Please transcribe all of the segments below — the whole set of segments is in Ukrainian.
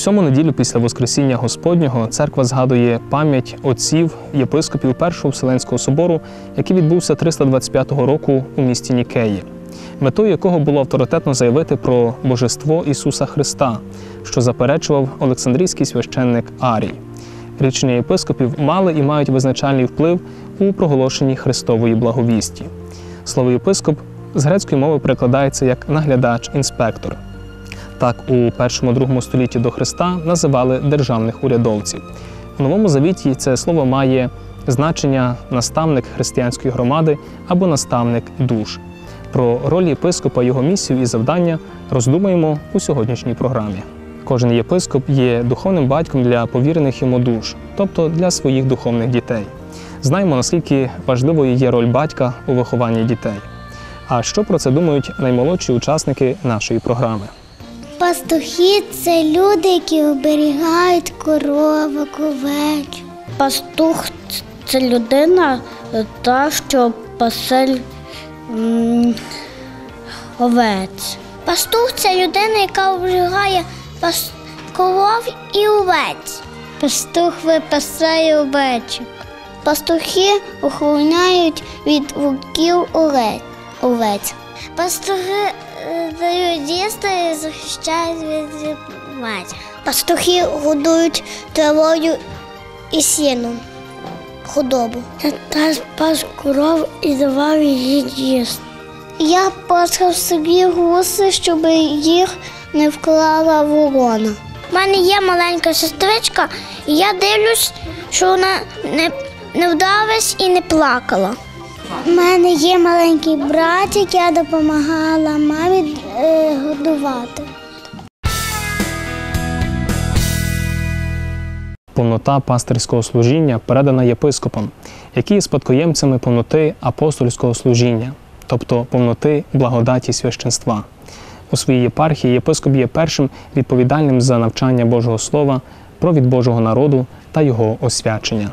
Сьому неділю після Воскресіння Господнього церква згадує пам'ять отців єпископів Першого Вселенського собору, який відбувся 325 року у місті Нікеї, метою якого було авторитетно заявити про божество Ісуса Христа, що заперечував Олександрійський священник Арій. Річення єпископів мали і мають визначальний вплив у проголошенні Христової благовісті. Слово єпископ з грецької мови перекладається як наглядач, інспектор. Так у першому-другому столітті до Христа називали державних урядовців. У новому завіті це слово має значення наставник християнської громади або наставник душ. Про роль єпископа, його місію і завдання роздумаємо у сьогоднішній програмі. Кожен єпископ є духовним батьком для повірених йому душ, тобто для своїх духовних дітей. Знаємо, наскільки важливою є роль батька у вихованні дітей. А що про це думають наймолодші учасники нашої програми? Пастухи це люди, які оберігають коровок, овеч. Пастух це людина, та, що пасе овець. Пастух це людина, яка оберігає пас... коров і овець. Пастух випасає овечок. Пастухи охороняють від вовків овець. Пастухи е, дають їсти і захищають від ведмедя. Пастухи годують травою і сіном худобу. Та спас коров і давав її їсти. Я пасхав собі гуси, щоб їх не вклала ворона. У мене є маленька сестричка, і я дивлюсь, що вона не, не вдалась і не плакала. У мене є маленький братик, я допомагала мамі е, годувати. Повнота пастирського служіння передана єпископам, які є спадкоємцями повноти апостольського служіння, тобто повноти благодаті священства. У своїй єпархії єпископ є першим відповідальним за навчання Божого Слова, провід Божого народу та його освячення.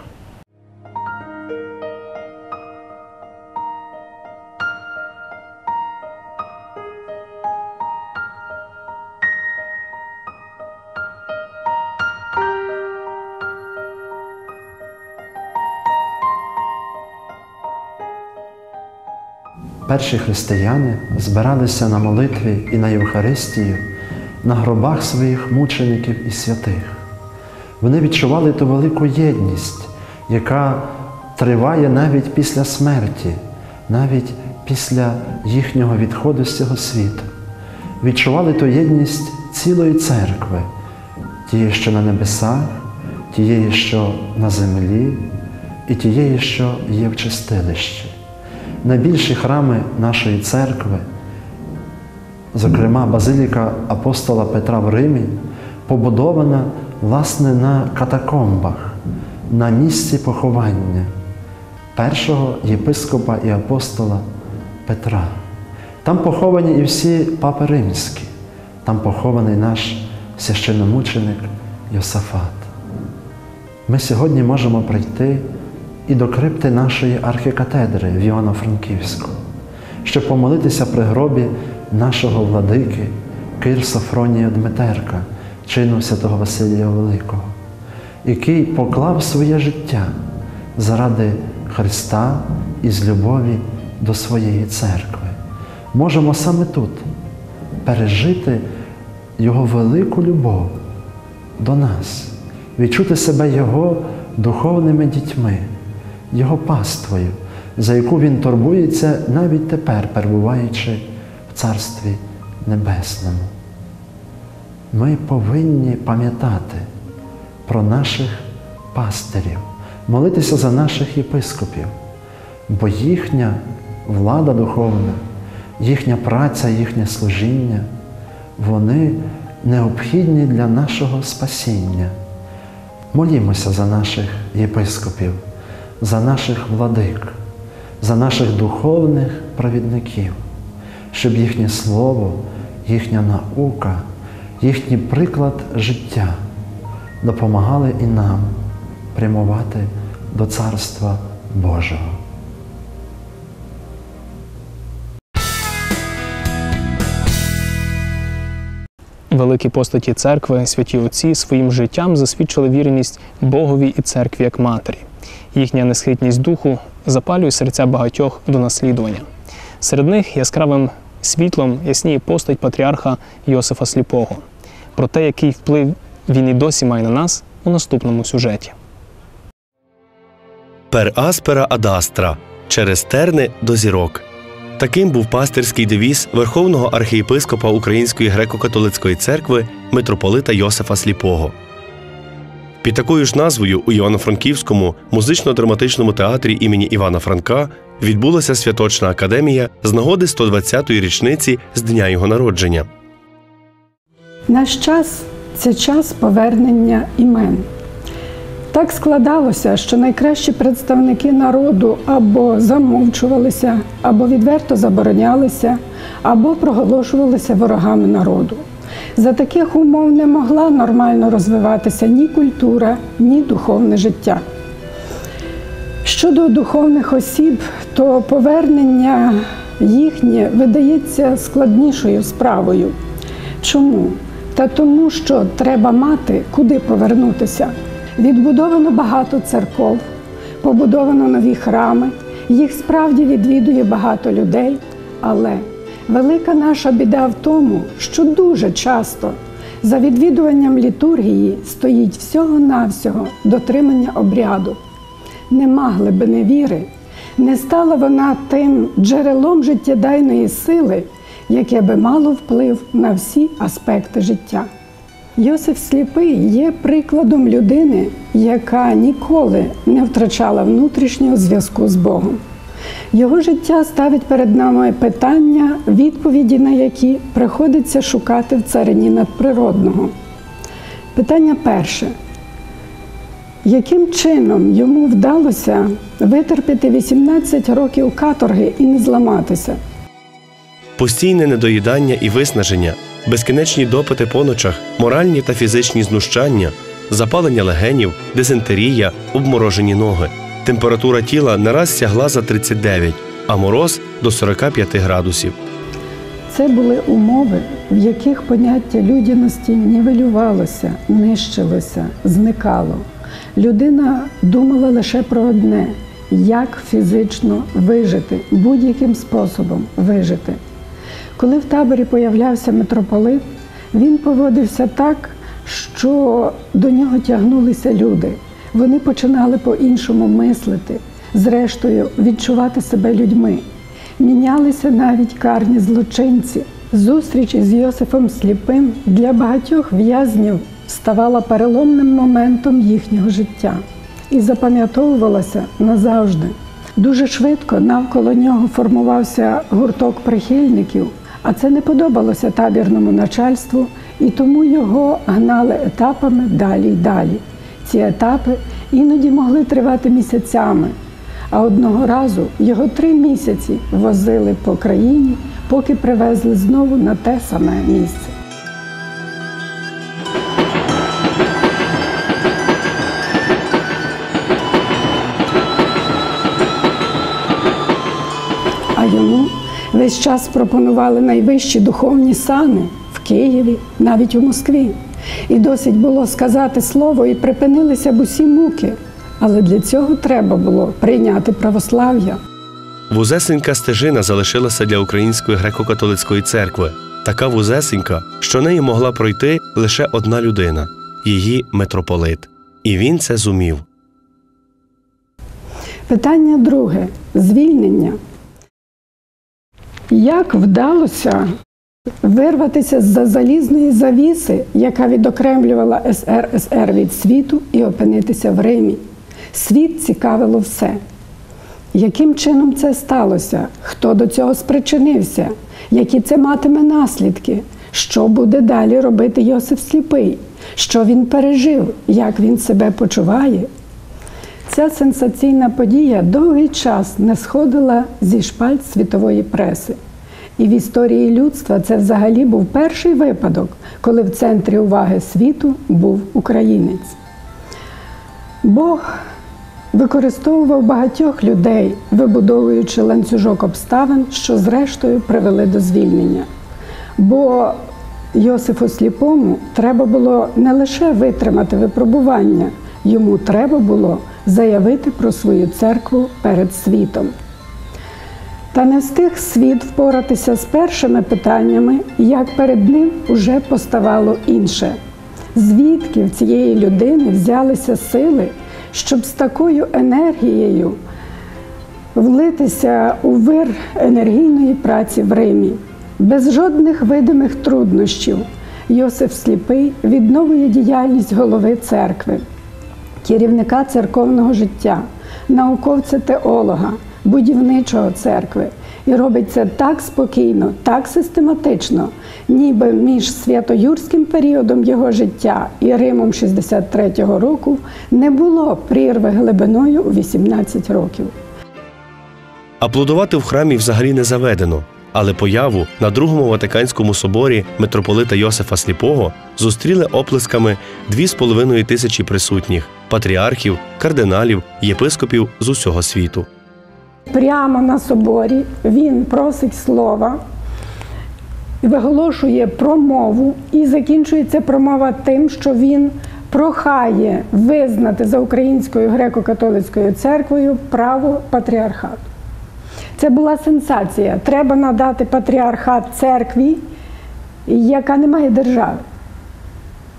Перші християни збиралися на молитві і на Євхаристію на гробах своїх мучеників і святих. Вони відчували ту велику єдність, яка триває навіть після смерті, навіть після їхнього відходу з цього світу. Відчували ту єдність цілої церкви, тієї, що на небесах, тієї, що на землі, і тієї, що є в чистилищі. Найбільші храми нашої церкви, зокрема Базиліка апостола Петра в Римі, побудована власне на катакомбах, на місці поховання першого єпископа і апостола Петра. Там поховані і всі папи римські, там похований наш священномученик Йосафат. Ми сьогодні можемо прийти і до крипти нашої архікатедри в Івано-Франківську, щоб помолитися при гробі нашого владики Кир Софронія Дмитерка, чину святого Василія Великого, який поклав своє життя заради Христа і з любові до своєї церкви. Можемо саме тут пережити Його велику любов до нас, відчути себе Його духовними дітьми. Його паствою, за яку Він турбується навіть тепер, перебуваючи в Царстві Небесному. Ми повинні пам'ятати про наших пастирів, молитися за наших єпископів, бо їхня влада духовна, їхня праця, їхнє служіння, вони необхідні для нашого спасіння. Молімося за наших єпископів за наших владик, за наших духовних провідників, щоб їхнє слово, їхня наука, їхній приклад життя допомагали і нам прямувати до Царства Божого. Великі постаті церкви, святі отці своїм життям засвідчили вірність Богові і церкві як матері. Їхня несхитність духу запалює серця багатьох до наслідування. Серед них яскравим світлом ясніє постать патріарха Йосифа Сліпого. Про те, який вплив він і досі має на нас у наступному сюжеті. Aspera ad astra – через терни до зірок. Таким був пастирський девіз Верховного архієпископа Української греко-католицької церкви митрополита Йосифа Сліпого. Під такою ж назвою у Івано-Франківському музично-драматичному театрі імені Івана Франка відбулася святочна академія з нагоди 120-ї річниці з дня його народження. Наш час це час повернення імен. Так складалося, що найкращі представники народу або замовчувалися, або відверто заборонялися, або проголошувалися ворогами народу. За таких умов не могла нормально розвиватися ні культура, ні духовне життя. Щодо духовних осіб, то повернення їхнє видається складнішою справою. Чому? Та тому, що треба мати, куди повернутися. Відбудовано багато церков, побудовано нові храми, їх справді відвідує багато людей, але велика наша біда в тому, що дуже часто за відвідуванням літургії стоїть всього-навсього дотримання обряду. Нема глибини віри, не стала вона тим джерелом життєдайної сили, яке би мало вплив на всі аспекти життя. Йосиф Сліпий є прикладом людини, яка ніколи не втрачала внутрішнього зв'язку з Богом. Його життя ставить перед нами питання, відповіді на які приходиться шукати в царині надприродного. Питання перше. Яким чином йому вдалося витерпіти 18 років каторги і не зламатися? Постійне недоїдання і виснаження, безкінечні допити по ночах, моральні та фізичні знущання, запалення легенів, дизентерія, обморожені ноги. Температура тіла не раз сягла за 39, а мороз до 45 градусів. Це були умови, в яких поняття людяності нівелювалося, нищилося, зникало. Людина думала лише про одне як фізично вижити, будь-яким способом вижити. Коли в таборі появлявся митрополит, він поводився так, що до нього тягнулися люди. Вони починали по-іншому мислити, зрештою відчувати себе людьми. Мінялися навіть карні злочинці. Зустріч із Йосифом Сліпим для багатьох в'язнів ставала переломним моментом їхнього життя і запам'ятовувалася назавжди. Дуже швидко навколо нього формувався гурток прихильників, а це не подобалося табірному начальству, і тому його гнали етапами далі й далі. Ці етапи іноді могли тривати місяцями, а одного разу його три місяці возили по країні, поки привезли знову на те саме місце. А йому весь час пропонували найвищі духовні сани в Києві, навіть у Москві. І досить було сказати слово, і припинилися б усі муки. Але для цього треба було прийняти православ'я. Вузесенька стежина залишилася для Української греко-католицької церкви, така вузесенька, що нею могла пройти лише одна людина її митрополит. І він це зумів. Питання друге звільнення. Як вдалося вирватися з-за залізної завіси, яка відокремлювала СРСР від світу, і опинитися в Римі? Світ цікавило все. Яким чином це сталося? Хто до цього спричинився? Які це матиме наслідки? Що буде далі робити Йосиф Сліпий? Що він пережив? Як він себе почуває? Ця сенсаційна подія довгий час не сходила зі шпальт світової преси. І в історії людства це взагалі був перший випадок, коли в центрі уваги світу був українець. Бог використовував багатьох людей, вибудовуючи ланцюжок обставин, що зрештою привели до звільнення. Бо Йосифу Сліпому треба було не лише витримати випробування, йому треба було заявити про свою церкву перед світом. Та не встиг світ впоратися з першими питаннями, як перед ним уже поставало інше. Звідки в цієї людини взялися сили, щоб з такою енергією влитися у вир енергійної праці в Римі. Без жодних видимих труднощів Йосиф Сліпий відновлює діяльність голови церкви, керівника церковного життя, науковця-теолога, будівничого церкви. І робить це так спокійно, так систематично, ніби між святоюрським періодом його життя і Римом 63-го року не було прірви глибиною у 18 років. Аплодувати в храмі взагалі не заведено, але появу на другому Ватиканському соборі митрополита Йосифа Сліпого зустріли оплесками 2,5 тисячі присутніх патріархів, кардиналів, єпископів з усього світу. Прямо на соборі він просить слова, виголошує промову, і закінчується промова тим, що він прохає визнати за українською греко-католицькою церквою право патріархату. Це була сенсація. Треба надати патріархат церкві, яка не має держави.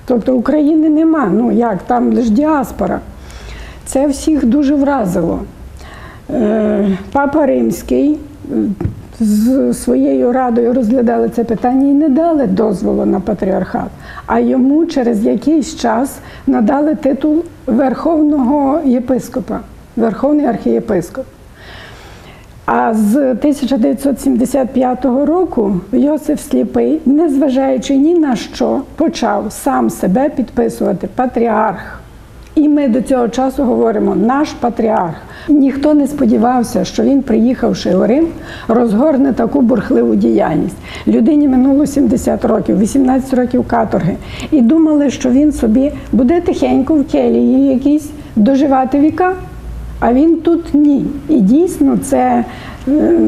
Тобто України нема, ну як, там лише діаспора. Це всіх дуже вразило. Е, Папа Римський з своєю радою розглядали це питання і не дали дозволу на патріархат, а йому через якийсь час надали титул Верховного єпископа, Верховний архієпископ. А з 1975 року Йосиф Сліпий, незважаючи ні на що, почав сам себе підписувати патріарх. І ми до цього часу говоримо наш патріарх. Ніхто не сподівався, що він, приїхавши у Рим, розгорне таку бурхливу діяльність. Людині минуло 70 років, 18 років каторги. І думали, що він собі буде тихенько в келії якійсь доживати віка. А він тут ні. І дійсно це е,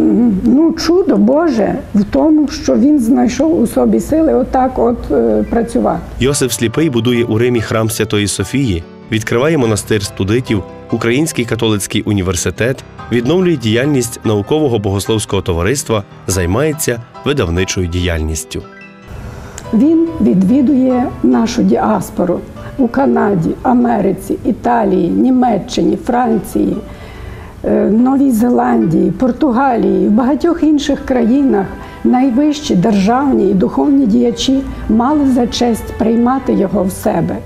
ну, чудо Боже в тому, що він знайшов у собі сили отак от е, працювати. Йосиф Сліпий будує у Римі храм Святої Софії, відкриває монастир студитів, Український католицький університет, відновлює діяльність наукового богословського товариства, займається видавничою діяльністю. Він відвідує нашу діаспору у Канаді, Америці, Італії, Німеччині, Франції, е, Новій Зеландії, Португалії, в багатьох інших країнах найвищі державні і духовні діячі мали за честь приймати його в себе.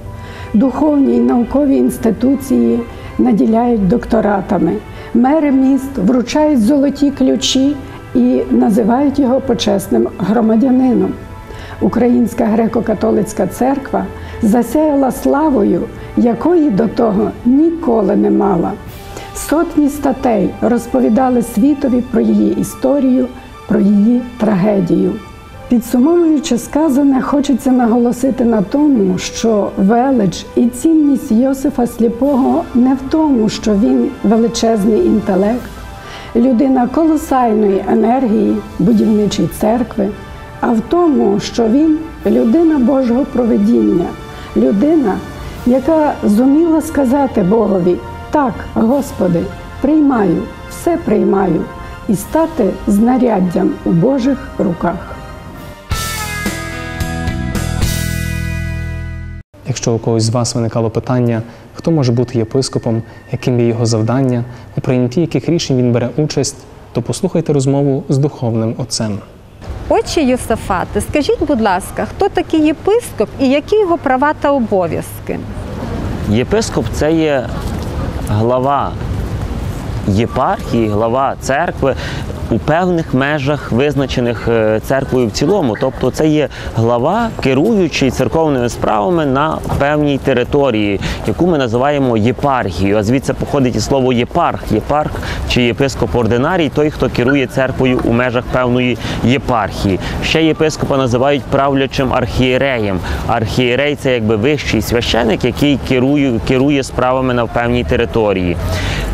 Духовні і наукові інституції наділяють докторатами. Мери міст вручають золоті ключі і називають його почесним громадянином. Українська греко-католицька церква засяяла славою, якої до того ніколи не мала. Сотні статей розповідали світові про її історію, про її трагедію. Підсумовуючи сказане, хочеться наголосити на тому, що велич і цінність Йосифа Сліпого не в тому, що він величезний інтелект, людина колосальної енергії, будівничої церкви, а в тому, що він людина Божого проведіння, людина, яка зуміла сказати Богові: так, Господи, приймаю, все приймаю, і стати знаряддям у Божих руках. Якщо у когось з вас виникало питання, хто може бути єпископом, яким є його завдання, у прийнятті яких рішень він бере участь, то послухайте розмову з духовним отцем. Отче Йосафате, скажіть, будь ласка, хто такий єпископ і які його права та обов'язки? Єпископ це є глава єпархії, глава церкви у певних межах, визначених е, церквою в цілому. Тобто це є глава, керуючий церковними справами на певній території, яку ми називаємо єпархією. А звідси походить і слово єпарх. Єпарх чи єпископ ординарій той, хто керує церквою у межах певної єпархії. Ще єпископа називають правлячим архієреєм. Архієрей це якби вищий священик, який керує, керує справами на певній території.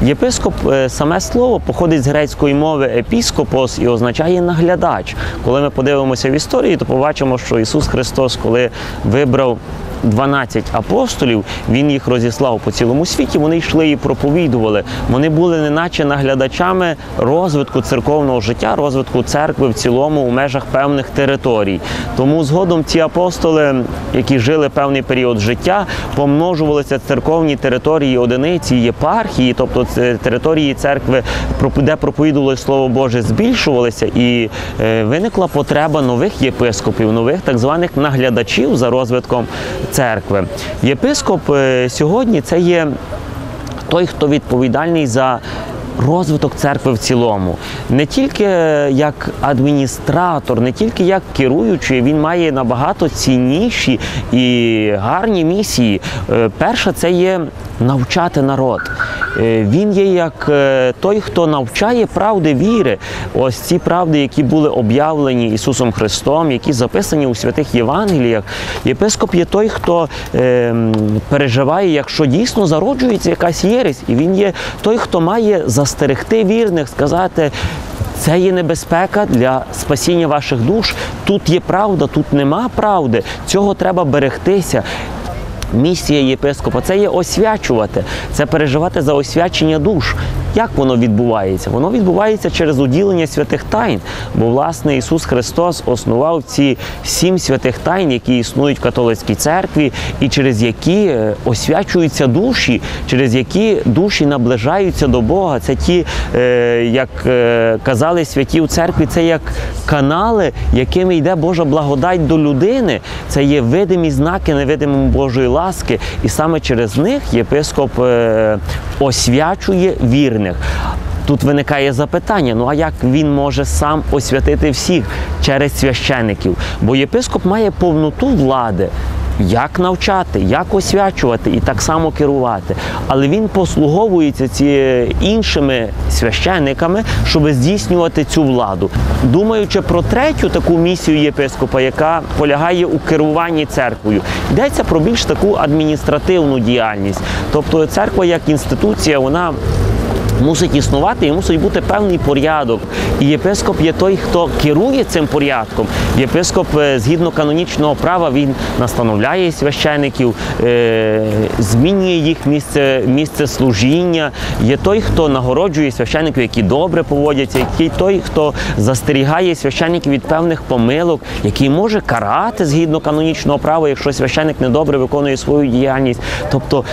Єпископ, е, саме слово походить з грецької мови епіскопос і означає наглядач. Коли ми подивимося в історії, то побачимо, що Ісус Христос, коли вибрав 12 апостолів, Він їх розіслав по цілому світі, вони йшли і проповідували. Вони були неначе наглядачами розвитку церковного життя, розвитку церкви в цілому у межах певних територій. Тому згодом ці апостоли, які жили певний період життя, помножувалися церковні території одиниці, єпархії, тобто території церкви, де проповідувалося Слово Боже, збільшувалися, і е, виникла потреба нових єпископів, нових так званих наглядачів за розвитком церкви. Єпископ е, сьогодні це є той, хто відповідальний за розвиток церкви в цілому. Не тільки як адміністратор, не тільки як керуючий, він має набагато цінніші і гарні місії. Е, Перша це є навчати народ. Е, Він є як е, той, хто навчає правди віри. Ось ці правди, які були об'явлені Ісусом Христом, які записані у святих Євангеліях. Єпископ є той, хто е, переживає, якщо дійсно зароджується якась єресь, і він є той, хто має застерегти вірних, сказати. Це є небезпека для спасіння ваших душ. Тут є правда, тут нема правди. Цього треба берегтися. Місія єпископа це є освячувати, це переживати за освячення душ. Як воно відбувається? Воно відбувається через уділення святих тайн. Бо, власне, Ісус Христос основав ці сім святих тайн, які існують в католицькій церкві, і через які е, освячуються душі, через які душі наближаються до Бога. Це ті, е, як е, казали святі у церкві, це як канали, якими йде Божа благодать до людини. Це є видимі знаки невидимої Божої ласки. І саме через них єпископ освячує вірних. Тут виникає запитання: ну а як він може сам освятити всіх через священиків? Бо єпископ має повноту влади. Як навчати, як освячувати і так само керувати. Але він послуговується ці іншими священниками, щоб здійснювати цю владу. Думаючи про третю таку місію єпископа, яка полягає у керуванні церквою, йдеться про більш таку адміністративну діяльність. Тобто церква як інституція, вона мусить існувати і мусить бути певний порядок. І єпископ є той, хто керує цим порядком. Єпископ, е, згідно канонічного права, він настановляє священиків, е, змінює їх місце, місце служіння. Є той, хто нагороджує священиків, які добре поводяться, який той, хто застерігає священиків від певних помилок, який може карати згідно канонічного права, якщо священик недобре виконує свою діяльність. Тобто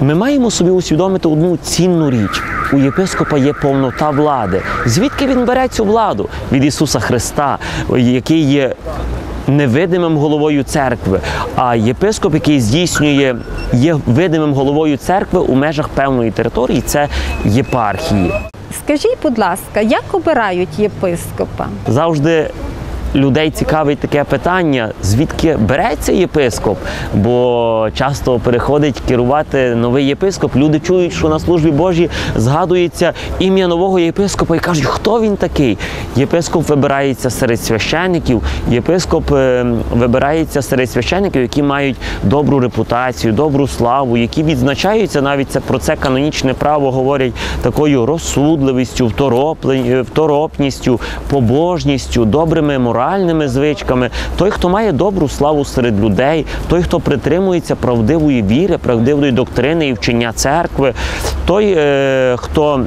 ми маємо собі усвідомити одну цінну річ. У єпископа є повнота влади. Звідки він бере цю владу? Від Ісуса Христа, який є невидимим головою церкви. А єпископ, який здійснює, є видимим головою церкви у межах певної території, це єпархії. Скажіть, будь ласка, як обирають єпископа? Завжди людей цікавить таке питання, звідки береться єпископ, бо часто переходить керувати новий єпископ. Люди чують, що на службі Божій згадується ім'я нового єпископа і кажуть, хто він такий. Єпископ вибирається серед священиків, єпископ е, вибирається серед священиків, які мають добру репутацію, добру славу, які відзначаються навіть це про це канонічне право говорять такою розсудливістю, е, второпністю, побожністю, добрими моральними звичками. Той, хто має добру славу серед людей, той, хто притримується правдивої віри, правдивої доктрини і вчення церкви, той, е, хто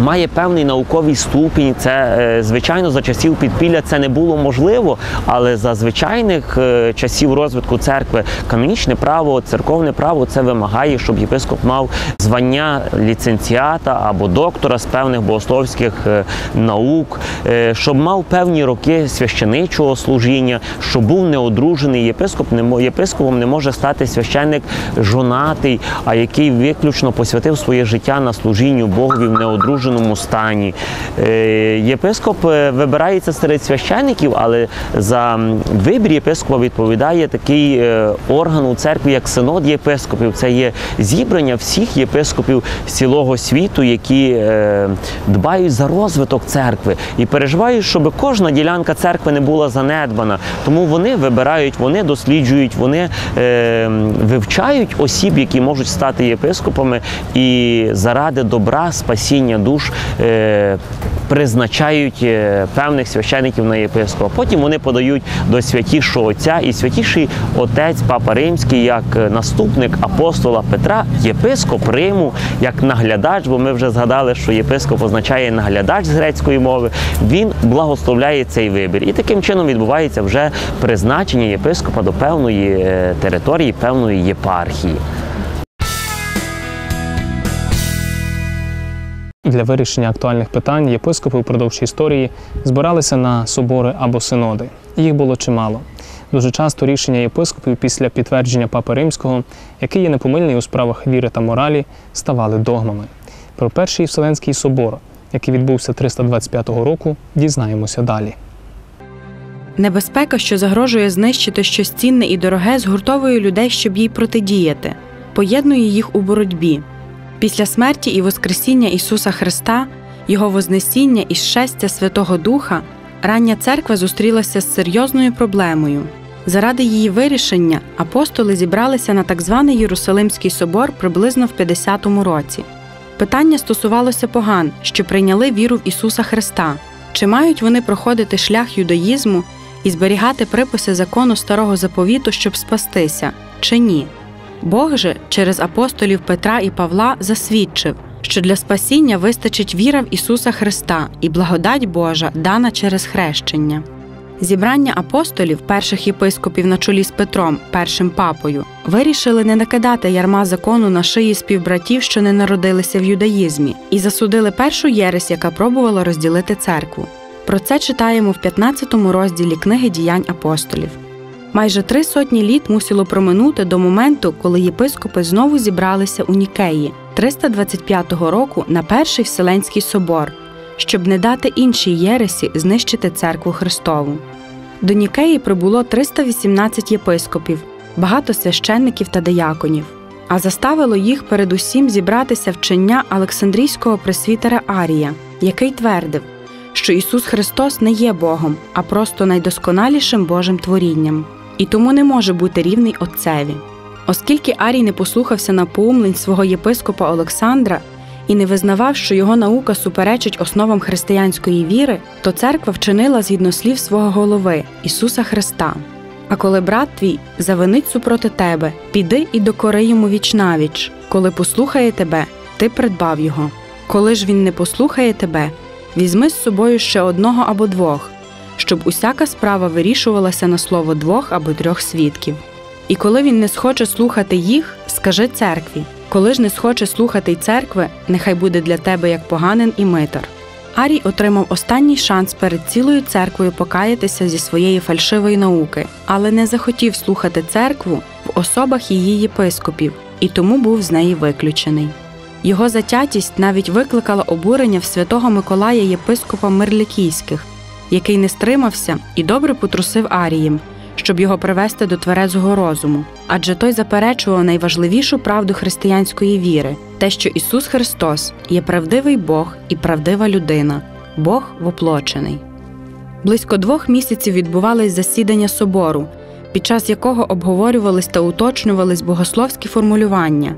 має певний науковий ступінь. Це е, звичайно за часів підпілля це не було можливо, але за звичайних е, часів розвитку церкви канонічне право, церковне право це вимагає, щоб єпископ мав звання ліцензіата або доктора з певних богословських е, наук, щоб мав певні роки священичого служіння, щоб був неодружений. Єпископ не єпископом не може стати священник жонатий, а який виключно посвятив своє життя на служінню Богові в неодруженій знеможеному стані. Е, Єпископ е, вибирається серед священиків, але за вибір єпископа відповідає такий е, орган у церкві, як синод єпископів. Це є зібрання всіх єпископів з цілого світу, які дбають за розвиток церкви і переживають, щоб кожна ділянка церкви не була занедбана. Тому вони вибирають, вони досліджують, вони вивчають осіб, які можуть стати єпископами, і заради добра, спасіння душ е, призначають е, певних священиків на єпископа. Потім вони подають до святішого отця, і святіший отець Папа Римський, як наступник апостола Петра, єпископ Риму, як наглядач, бо ми вже згадали, що єпископ означає наглядач з грецької мови. Він благословляє цей вибір. І таким чином відбувається вже призначення єпископа до певної е, території, певної єпархії. Для вирішення актуальних питань єпископи впродовж історії збиралися на собори або синоди. Їх було чимало. Дуже часто рішення єпископів після підтвердження Папи Римського, який є непомильний у справах віри та моралі, ставали догмами. Про перший Вселенський собор, який відбувся 325 року, дізнаємося далі. Небезпека, що загрожує знищити щось цінне і дороге, згуртовує людей, щоб їй протидіяти, поєднує їх у боротьбі. Після смерті і Воскресіння Ісуса Христа, Його Вознесіння і щастя Святого Духа, рання церква зустрілася з серйозною проблемою. Заради її вирішення апостоли зібралися на так званий Єрусалимський собор приблизно в 50-му році. Питання стосувалося поган, що прийняли віру в Ісуса Христа. Чи мають вони проходити шлях юдаїзму і зберігати приписи закону старого заповіту, щоб спастися, чи ні? Бог же через апостолів Петра і Павла засвідчив, що для спасіння вистачить віра в Ісуса Христа і благодать Божа, дана через хрещення. Зібрання апостолів, перших єпископів на чолі з Петром, першим папою, вирішили не накидати ярма закону на шиї співбратів, що не народилися в юдаїзмі, і засудили першу єресь, яка пробувала розділити церкву. Про це читаємо в 15 розділі книги діянь апостолів. Майже три сотні літ мусило проминути до моменту, коли єпископи знову зібралися у Нікеї 325 року на перший Вселенський собор, щоб не дати іншій єресі знищити церкву Христову. До Нікеї прибуло 318 єпископів, багато священників та деяконів, а заставило їх передусім зібратися вчення Олександрійського пресвітера Арія, який твердив, що Ісус Христос не є Богом, а просто найдосконалішим Божим творінням, і тому не може бути рівний Отцеві. Оскільки Арій не послухався напоумлень свого єпископа Олександра і не визнавав, що його наука суперечить основам християнської віри, то церква вчинила згідно слів свого голови Ісуса Христа. А коли брат твій завинить супроти тебе, піди і докори йому вічнавіч. Коли послухає тебе, ти придбав його. Коли ж він не послухає тебе, візьми з собою ще одного або двох, щоб усяка справа вирішувалася на слово двох або трьох свідків. І коли він не схоче слухати їх, скажи церкві. Коли ж не схоче слухати й церкви, нехай буде для тебе як поганин і митар. Арій отримав останній шанс перед цілою церквою покаятися зі своєї фальшивої науки, але не захотів слухати церкву в особах її єпископів і тому був з неї виключений. Його затятість навіть викликала обурення в святого Миколая єпископа Мирлікійських, який не стримався і добре потрусив Арієм, щоб його привести до тверезого розуму, адже той заперечував найважливішу правду християнської віри те, що Ісус Христос є правдивий Бог і правдива людина, Бог воплочений. Близько двох місяців відбувались засідання собору, під час якого обговорювались та уточнювались богословські формулювання,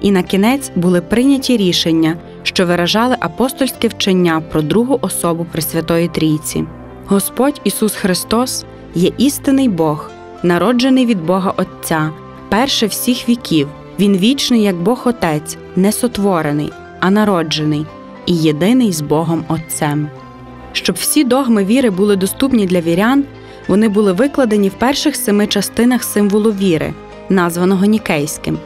і на кінець були прийняті рішення, що виражали апостольське вчення про другу особу Пресвятої Трійці. Господь Ісус Христос є істинний Бог, народжений від Бога Отця, перше всіх віків. Він вічний, як Бог Отець, не сотворений, а народжений, і єдиний з Богом Отцем. Щоб всі догми віри були доступні для вірян, вони були викладені в перших семи частинах символу віри, названого Нікейським.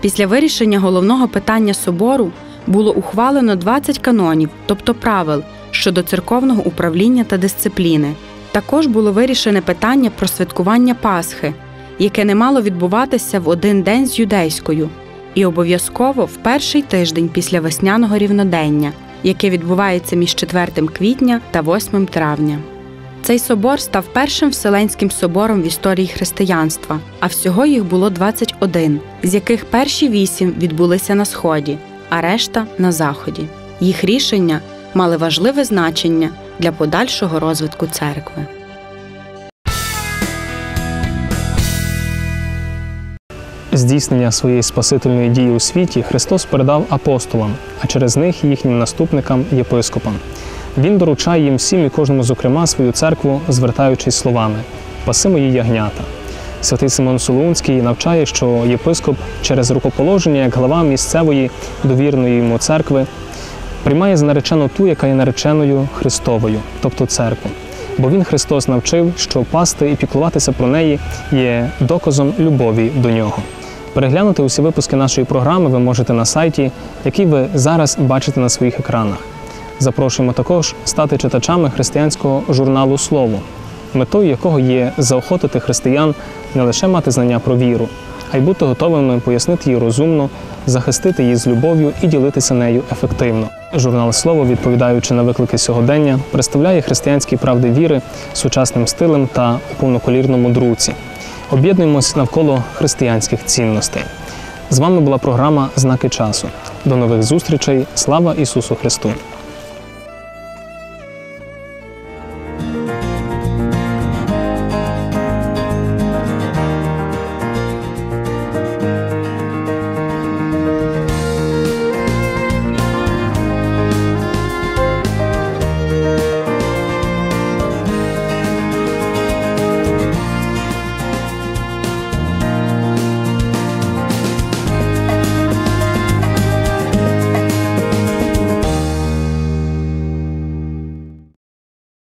Після вирішення головного питання собору було ухвалено 20 канонів, тобто правил щодо церковного управління та дисципліни. Також було вирішене питання про святкування Пасхи, яке не мало відбуватися в один день з юдейською, і обов'язково в перший тиждень після весняного рівнодення, яке відбувається між 4 квітня та 8 травня. Цей собор став першим Вселенським собором в історії християнства, а всього їх було 21, з яких перші вісім відбулися на сході, а решта на заході. Їх рішення мали важливе значення для подальшого розвитку церкви. Здійснення своєї спасительної дії у світі Христос передав апостолам, а через них їхнім наступникам єпископам. Він доручає їм всім і кожному, зокрема, свою церкву, звертаючись словами Паси мої ягнята. Святий Симон Солунський навчає, що єпископ через рукоположення, як глава місцевої довірної йому церкви, приймає за наречену ту, яка є нареченою Христовою, тобто церкву. Бо він Христос навчив, що пасти і піклуватися про неї є доказом любові до нього. Переглянути усі випуски нашої програми ви можете на сайті, який ви зараз бачите на своїх екранах. Запрошуємо також стати читачами християнського журналу Слово, метою якого є заохотити християн не лише мати знання про віру, а й бути готовими пояснити її розумно, захистити її з любов'ю і ділитися нею ефективно. Журнал Слово, відповідаючи на виклики сьогодення, представляє християнські правди віри сучасним стилем та у повноколірному друці. Об'єднуємось навколо християнських цінностей. З вами була програма Знаки часу. До нових зустрічей. Слава Ісусу Христу!